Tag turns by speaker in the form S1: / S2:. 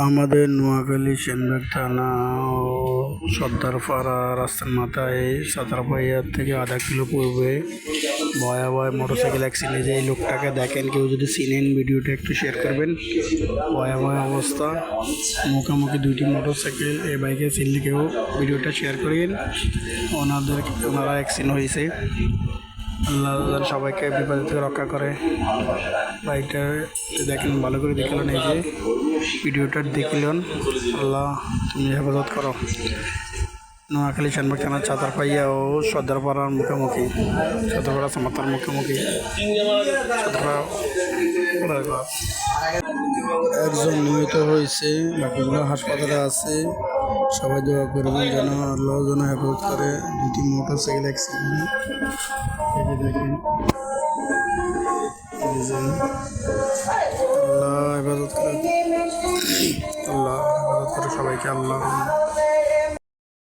S1: আমাদের নোয়াখালী সেনবাগ থানা ও সর্দারপাড়া রাস্তার মাথায় সাতারপাইয়ার থেকে আধা কিলো পূর্বে ভয়াবহ মোটরসাইকেল অ্যাক্সিডেন্ট এই লোকটাকে দেখেন, কেউ যদি চিনেন ভিডিওটা একটু শেয়ার করবেন। ভয়াবহ অবস্থা। মুখোমুখি দুইটি মোটরসাইকেল এই বাইকে চিনলে কেউ ভিডিওটা শেয়ার করেন ওনাদের ওনারা অ্যাক্সিডেন্ট হয়েছে। আল্লাহ সবাইকে বিপদ থেকে রক্ষা করে। বাইকটা দেখেন, ভালো করে দেখলেন, এই যে ভিডিওটা দেখলেন, আল্লাহ তুমি হেফাজত করো। নোয়াখালী শানবাগ থানার চাতার পাইয়া ও সর্দারপাড়ার মুখোমুখি। সর্দারপাড়া সামাতার মুখোমুখি। একজন নিহত হয়েছে, বাকিগুলো হাসপাতালে আছে। সবাই দোয়া করবেন যেন আল্লাহ যেন হেফাজত করে। দুটি মোটর সাইকেল অ্যাক্সিডেন্ট আল্লাহ হেফাজত করে। আল্লাহ হেফাজত করে সবাইকে, আল্লাহ